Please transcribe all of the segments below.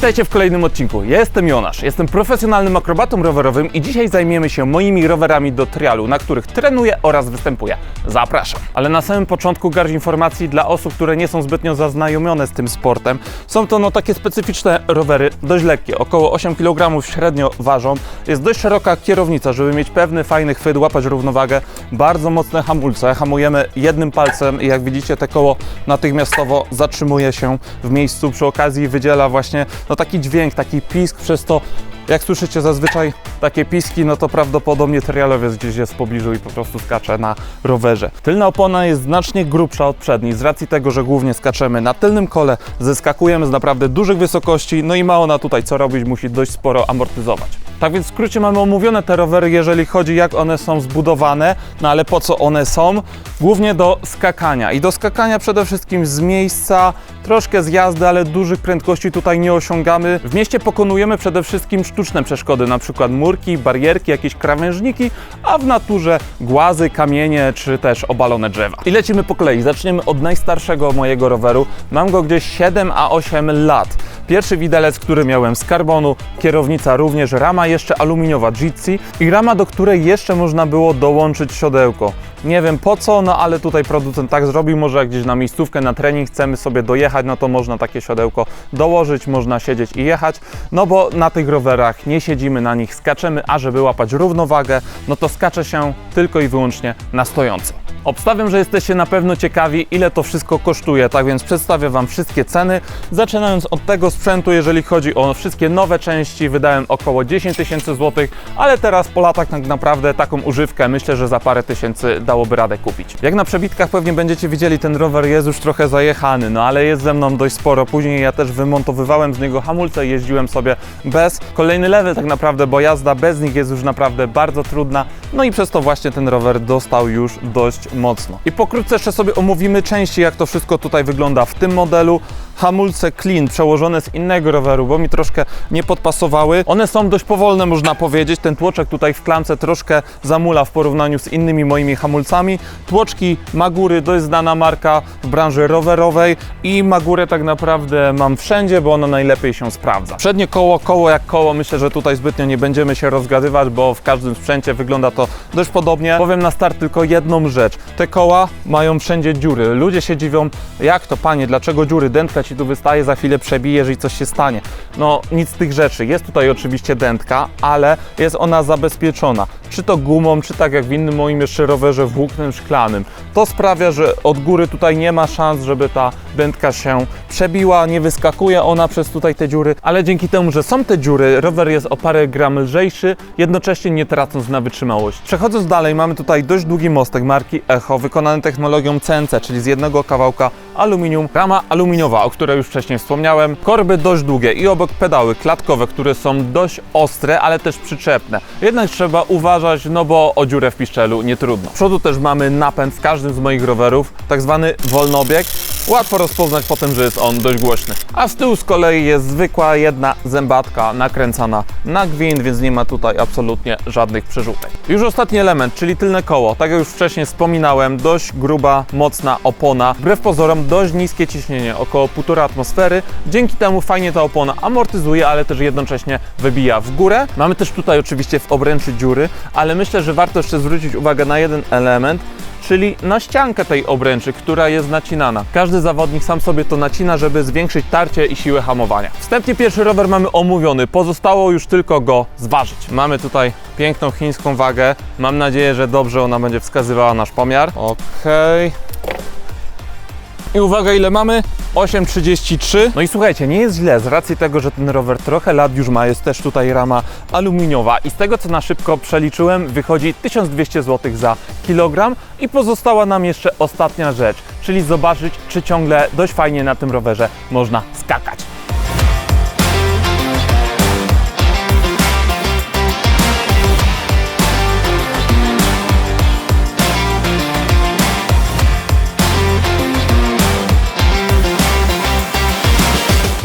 Witajcie w kolejnym odcinku. Ja jestem Jonasz, jestem profesjonalnym akrobatą rowerowym i dzisiaj zajmiemy się moimi rowerami do trialu, na których trenuję oraz występuję. Zapraszam. Ale na samym początku garść informacji dla osób, które nie są zbytnio zaznajomione z tym sportem. Są to no takie specyficzne rowery, dość lekkie, około 8 kg średnio ważą. Jest dość szeroka kierownica, żeby mieć pewny fajny chwyt, łapać równowagę. Bardzo mocne hamulce, hamujemy jednym palcem i jak widzicie te koło natychmiastowo zatrzymuje się w miejscu. Przy okazji wydziela właśnie no taki dźwięk, taki pisk, przez to jak słyszycie zazwyczaj takie piski, no to prawdopodobnie trialowiec gdzieś jest w pobliżu i po prostu skacze na rowerze. Tylna opona jest znacznie grubsza od przedniej, z racji tego, że głównie skaczemy na tylnym kole, zeskakujemy z naprawdę dużych wysokości, no i ma ona tutaj co robić, musi dość sporo amortyzować. Tak więc w skrócie mamy omówione te rowery, jeżeli chodzi jak one są zbudowane, no ale po co one są? Głównie do skakania i do skakania przede wszystkim z miejsca, troszkę z jazdy, ale dużych prędkości tutaj nie osiągamy. W mieście pokonujemy przede wszystkim sztuczne przeszkody, przykład murki, barierki, jakieś krawężniki, a w naturze głazy, kamienie czy też obalone drzewa. I lecimy po kolei. Zaczniemy od najstarszego mojego roweru. Mam go gdzieś 7 a 8 lat. Pierwszy widelec, który miałem z karbonu, kierownica również, rama jeszcze aluminiowa Jitsi i rama, do której jeszcze można było dołączyć siodełko. Nie wiem po co, no ale tutaj producent tak zrobił, może jak gdzieś na miejscówkę, na trening chcemy sobie dojechać, no to można takie siodełko dołożyć, można siedzieć i jechać, no bo na tych rowerach nie siedzimy na nich, skaczemy, a żeby łapać równowagę, no to skacze się tylko i wyłącznie na stojąco. Obstawiam, że jesteście na pewno ciekawi, ile to wszystko kosztuje, tak więc przedstawię Wam wszystkie ceny. Zaczynając od tego sprzętu, jeżeli chodzi o wszystkie nowe części, wydałem około 10 tysięcy złotych, ale teraz po latach tak naprawdę taką używkę myślę, że za parę tysięcy dałoby radę kupić. Jak na przebitkach pewnie będziecie widzieli, ten rower jest już trochę zajechany, no ale jest ze mną dość sporo. Później ja też wymontowywałem z niego hamulce, jeździłem sobie bez. Kolejny level tak naprawdę, bo jazda bez nich jest już naprawdę bardzo trudna, no i przez to właśnie ten rower dostał już dość mocno. I pokrótce jeszcze sobie omówimy części, jak to wszystko tutaj wygląda w tym modelu. Hamulce clean przełożone z innego roweru, bo mi troszkę nie podpasowały. One są dość powolne, można powiedzieć. Ten tłoczek tutaj w klamce troszkę zamula w porównaniu z innymi moimi hamulcami. Tłoczki Magury dość znana marka w branży rowerowej i Magurę tak naprawdę mam wszędzie, bo ono najlepiej się sprawdza. Przednie koło, koło jak koło, myślę, że tutaj zbytnio nie będziemy się rozgadywać, bo w każdym sprzęcie wygląda to dość podobnie. Powiem na start tylko jedną rzecz. Te koła mają wszędzie dziury. Ludzie się dziwią, jak to panie, dlaczego dziury? Dętka ci tu wystaje, za chwilę przebije, jeżeli coś się stanie. No nic z tych rzeczy. Jest tutaj oczywiście dętka, ale jest ona zabezpieczona. Czy to gumą, czy tak jak w innym moim jeszcze rowerze włóknem szklanym. To sprawia, że od góry tutaj nie ma szans, żeby ta dętka się przebiła, nie wyskakuje ona przez tutaj te dziury, ale dzięki temu, że są te dziury, rower jest o parę gram lżejszy, jednocześnie nie tracąc na wytrzymałość. Przechodząc dalej, mamy tutaj dość długi mostek marki Echo, wykonany technologią CNC, czyli z jednego kawałka aluminium, rama aluminiowa, o której już wcześniej wspomniałem, korby dość długie i obok pedały klatkowe, które są dość ostre, ale też przyczepne. Jednak trzeba uważać, no bo o dziurę w piszczelu nie trudno. Z przodu też mamy napęd w każdym z moich rowerów, tak zwany wolnobieg. Łatwo rozpoznać po tym, że jest on dość głośny. A z tyłu z kolei jest zwykła jedna zębatka nakręcana na gwint, więc nie ma tutaj absolutnie żadnych przerzutek. Już ostatni element, czyli tylne koło. Tak jak już wcześniej wspominałem, dość gruba, mocna opona. Wbrew pozorom dość niskie ciśnienie, około 1,5 atmosfery. Dzięki temu fajnie ta opona amortyzuje, ale też jednocześnie wybija w górę. Mamy też tutaj oczywiście w obręczy dziury, ale myślę, że warto jeszcze zwrócić uwagę na jeden element, czyli na ściankę tej obręczy, która jest nacinana. Każdy zawodnik sam sobie to nacina, żeby zwiększyć tarcie i siłę hamowania. Wstępnie pierwszy rower mamy omówiony, pozostało już tylko go zważyć. Mamy tutaj piękną chińską wagę. Mam nadzieję, że dobrze ona będzie wskazywała nasz pomiar. Okej. I uwaga, ile mamy? 8,33. No i słuchajcie, nie jest źle z racji tego, że ten rower trochę lat już ma, jest też tutaj rama aluminiowa i z tego co na szybko przeliczyłem, wychodzi 1200 zł za kilogram i pozostała nam jeszcze ostatnia rzecz, czyli zobaczyć, czy ciągle dość fajnie na tym rowerze można skakać.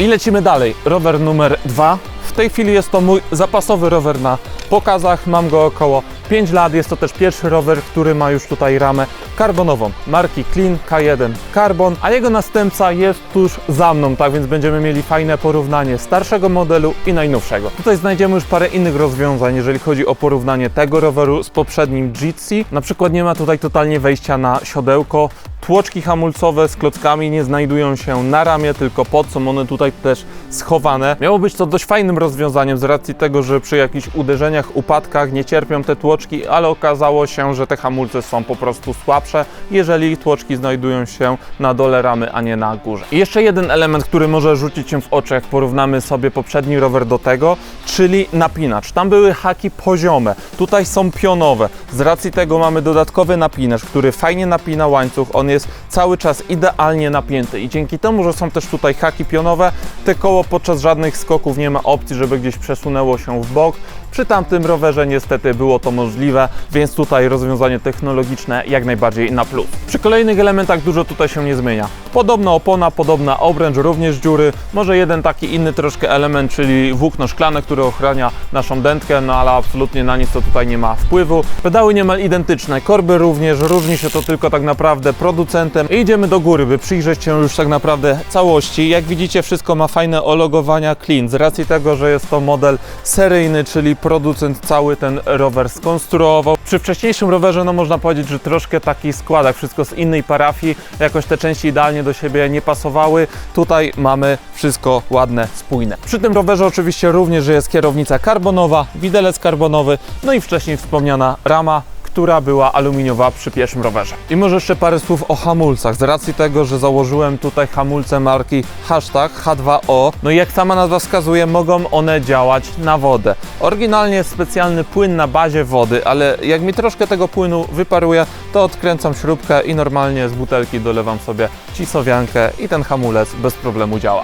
I lecimy dalej. Rower numer dwa. W tej chwili jest to mój zapasowy rower na pokazach mam go około 5 lat. Jest to też pierwszy rower, który ma już tutaj ramę karbonową marki Clean K1 Carbon, a jego następca jest tuż za mną, tak więc będziemy mieli fajne porównanie starszego modelu i najnowszego. Tutaj znajdziemy już parę innych rozwiązań, jeżeli chodzi o porównanie tego roweru z poprzednim Jitsi. Na przykład nie ma tutaj totalnie wejścia na siodełko, Tłoczki hamulcowe z klockami nie znajdują się na ramię, tylko pod są one tutaj też schowane. Miało być to dość fajnym rozwiązaniem z racji tego, że przy jakichś uderzeniach, upadkach nie cierpią te tłoczki, ale okazało się, że te hamulce są po prostu słabsze, jeżeli tłoczki znajdują się na dole ramy, a nie na górze. I jeszcze jeden element, który może rzucić się w oczy, jak porównamy sobie poprzedni rower do tego, czyli napinacz. Tam były haki poziome, tutaj są pionowe. Z racji tego mamy dodatkowy napinacz, który fajnie napina łańcuch, on jest cały czas idealnie napięty i dzięki temu, że są też tutaj haki pionowe, te koło podczas żadnych skoków nie ma opcji, żeby gdzieś przesunęło się w bok. Przy tamtym rowerze niestety było to możliwe, więc tutaj rozwiązanie technologiczne jak najbardziej na plus. Przy kolejnych elementach dużo tutaj się nie zmienia. Podobna opona, podobna obręcz, również dziury, może jeden taki inny troszkę element, czyli włókno szklane, które ochrania naszą dętkę, no ale absolutnie na nic to tutaj nie ma wpływu. Pedały niemal identyczne, korby również, różni się to tylko tak naprawdę producentem. I idziemy do góry, by przyjrzeć się już tak naprawdę całości. Jak widzicie wszystko ma fajne ologowania clean, z racji tego, że jest to model seryjny, czyli producent cały ten rower skonstruował. Przy wcześniejszym rowerze, no można powiedzieć, że troszkę taki składak, wszystko z innej parafii, jakoś te części idealnie do siebie nie pasowały. Tutaj mamy wszystko ładne, spójne. Przy tym rowerze oczywiście również jest kierownica karbonowa, widelec karbonowy, no i wcześniej wspomniana rama, która była aluminiowa przy pierwszym rowerze. I może jeszcze parę słów o hamulcach. Z racji tego, że założyłem tutaj hamulce marki hashtag H2O, no i jak sama nazwa wskazuje, mogą one działać na wodę. Oryginalnie jest specjalny płyn na bazie wody, ale jak mi troszkę tego płynu wyparuje, to odkręcam śrubkę i normalnie z butelki dolewam sobie cisowiankę i ten hamulec bez problemu działa.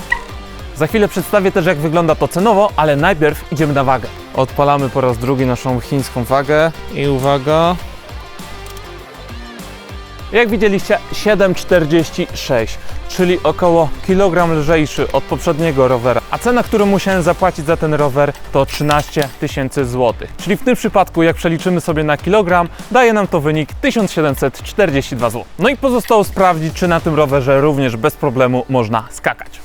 Za chwilę przedstawię też jak wygląda to cenowo, ale najpierw idziemy na wagę. Odpalamy po raz drugi naszą chińską wagę i uwaga. Jak widzieliście 7,46, czyli około kilogram lżejszy od poprzedniego rowera. A cena, którą musiałem zapłacić za ten rower to 13 tysięcy złotych. Czyli w tym przypadku jak przeliczymy sobie na kilogram, daje nam to wynik 1742 zł. No i pozostało sprawdzić, czy na tym rowerze również bez problemu można skakać.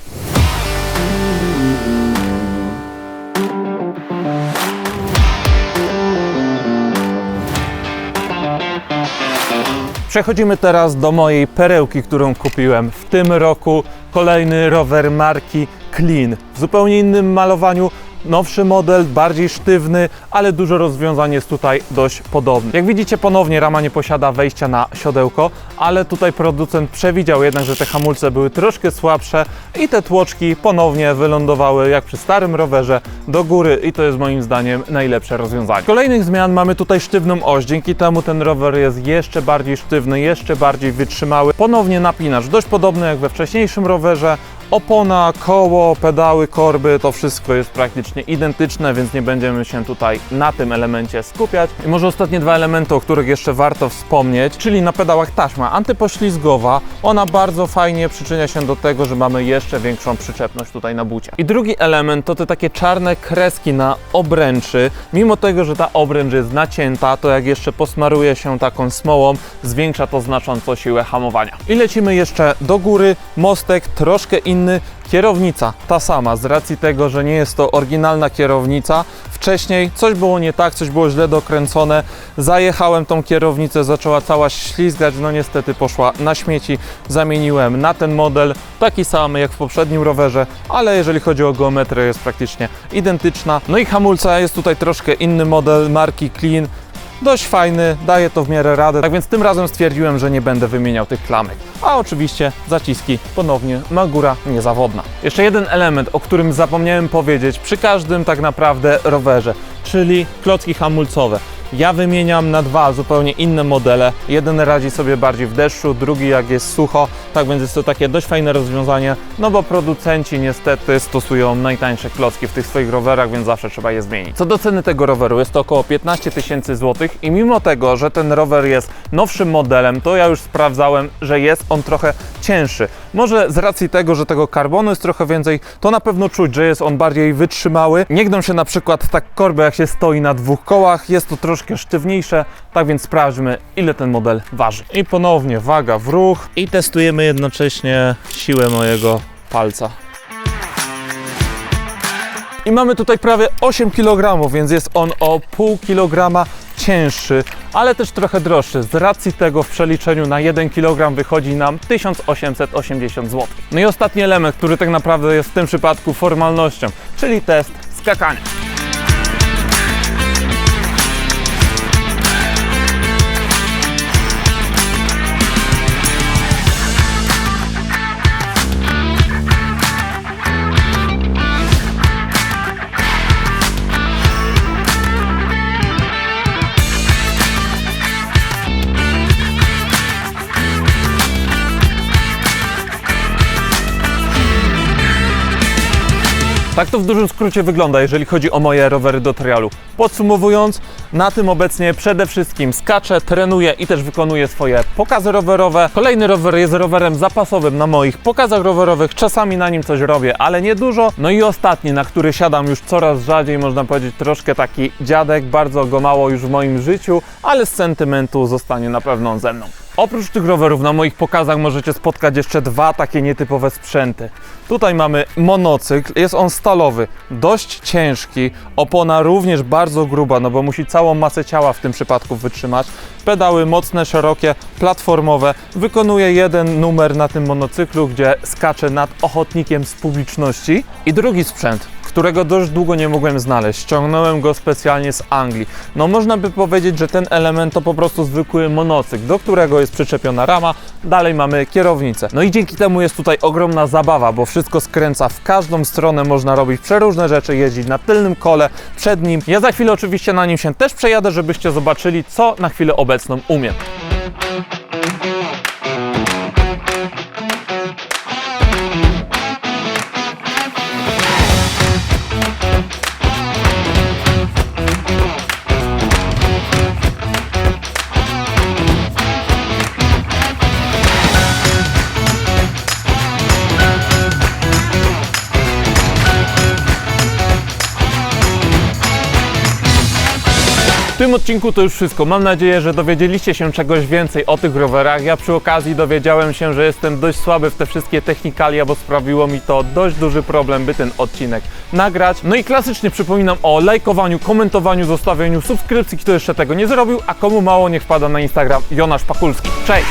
Przechodzimy teraz do mojej perełki, którą kupiłem w tym roku. Kolejny rower marki Clean. W zupełnie innym malowaniu, nowszy model, bardziej sztywny, ale dużo rozwiązań jest tutaj dość podobnych. Jak widzicie, ponownie rama nie posiada wejścia na siodełko, ale tutaj producent przewidział jednak, że te hamulce były troszkę słabsze i te tłoczki ponownie wylądowały jak przy starym rowerze do góry i to jest moim zdaniem najlepsze rozwiązanie. Kolejnych zmian mamy tutaj sztywną oś, dzięki temu ten rower jest jeszcze bardziej sztywny, jeszcze bardziej wytrzymały. Ponownie napinacz, dość podobny jak we wcześniejszym rowerze, Opona, koło, pedały, korby, to wszystko jest praktycznie identyczne, więc nie będziemy się tutaj na tym elemencie skupiać. I może ostatnie dwa elementy, o których jeszcze warto wspomnieć, czyli na pedałach taśma antypoślizgowa. Ona bardzo fajnie przyczynia się do tego, że mamy jeszcze większą przyczepność tutaj na bucie. I drugi element to te takie czarne kreski na obręczy. Mimo tego, że ta obręcz jest nacięta, to jak jeszcze posmaruje się taką smołą, zwiększa to znacząco siłę hamowania. I lecimy jeszcze do góry. Mostek troszkę inny inny. Kierownica ta sama, z racji tego, że nie jest to oryginalna kierownica. Wcześniej coś było nie tak, coś było źle dokręcone. Zajechałem tą kierownicę, zaczęła cała ślizgać, no niestety poszła na śmieci. Zamieniłem na ten model, taki sam jak w poprzednim rowerze, ale jeżeli chodzi o geometrię jest praktycznie identyczna. No i hamulca jest tutaj troszkę inny model marki Clean dość fajny, daje to w miarę radę. Tak więc tym razem stwierdziłem, że nie będę wymieniał tych klamek. A oczywiście zaciski ponownie Magura niezawodna. Jeszcze jeden element, o którym zapomniałem powiedzieć przy każdym tak naprawdę rowerze, czyli klocki hamulcowe. Ja wymieniam na dwa zupełnie inne modele. Jeden radzi sobie bardziej w deszczu, drugi jak jest sucho, tak więc jest to takie dość fajne rozwiązanie, no bo producenci niestety stosują najtańsze klocki w tych swoich rowerach, więc zawsze trzeba je zmienić. Co do ceny tego roweru, jest to około 15 tysięcy złotych i mimo tego, że ten rower jest nowszym modelem, to ja już sprawdzałem, że jest on trochę cięższy. Może z racji tego, że tego karbonu jest trochę więcej, to na pewno czuć, że jest on bardziej wytrzymały. Nie gną się na przykład tak korby, jak się stoi na dwóch kołach, jest to troszkę sztywniejsze, tak więc sprawdźmy, ile ten model waży. I ponownie waga w ruch i testujemy jednocześnie siłę mojego palca. I mamy tutaj prawie 8 kg, więc jest on o pół kilograma cięższy, ale też trochę droższy. Z racji tego w przeliczeniu na 1 kg wychodzi nam 1880 zł. No i ostatni element, który tak naprawdę jest w tym przypadku formalnością, czyli test skakania. Tak to w dużym skrócie wygląda, jeżeli chodzi o moje rowery do trialu. Podsumowując, na tym obecnie przede wszystkim skaczę, trenuję i też wykonuję swoje pokazy rowerowe. Kolejny rower jest rowerem zapasowym na moich pokazach rowerowych. Czasami na nim coś robię, ale nie dużo. No i ostatni, na który siadam już coraz rzadziej, można powiedzieć troszkę taki dziadek, bardzo go mało już w moim życiu, ale z sentymentu zostanie na pewno ze mną. Oprócz tych rowerów na moich pokazach możecie spotkać jeszcze dwa takie nietypowe sprzęty. Tutaj mamy monocykl, jest on stalowy, dość ciężki, opona również bardzo gruba, no bo musi całą masę ciała w tym przypadku wytrzymać. Pedały mocne, szerokie, platformowe. Wykonuje jeden numer na tym monocyklu, gdzie skacze nad ochotnikiem z publiczności. I drugi sprzęt, którego dość długo nie mogłem znaleźć. Ściągnąłem go specjalnie z Anglii. No można by powiedzieć, że ten element to po prostu zwykły monocykl, do którego jest przyczepiona rama, dalej mamy kierownicę. No i dzięki temu jest tutaj ogromna zabawa, bo wszystko skręca w każdą stronę, można robić przeróżne rzeczy, jeździć na tylnym kole, przed nim. Ja za chwilę oczywiście na nim się też przejadę, żebyście zobaczyli, co na chwilę obecną umiem. Odcinku to już wszystko. Mam nadzieję, że dowiedzieliście się czegoś więcej o tych rowerach. Ja przy okazji dowiedziałem się, że jestem dość słaby w te wszystkie technikalia, bo sprawiło mi to dość duży problem, by ten odcinek nagrać. No i klasycznie przypominam o lajkowaniu, komentowaniu, zostawianiu subskrypcji, kto jeszcze tego nie zrobił, a komu mało niech wpada na Instagram Jonasz Pakulski. Cześć!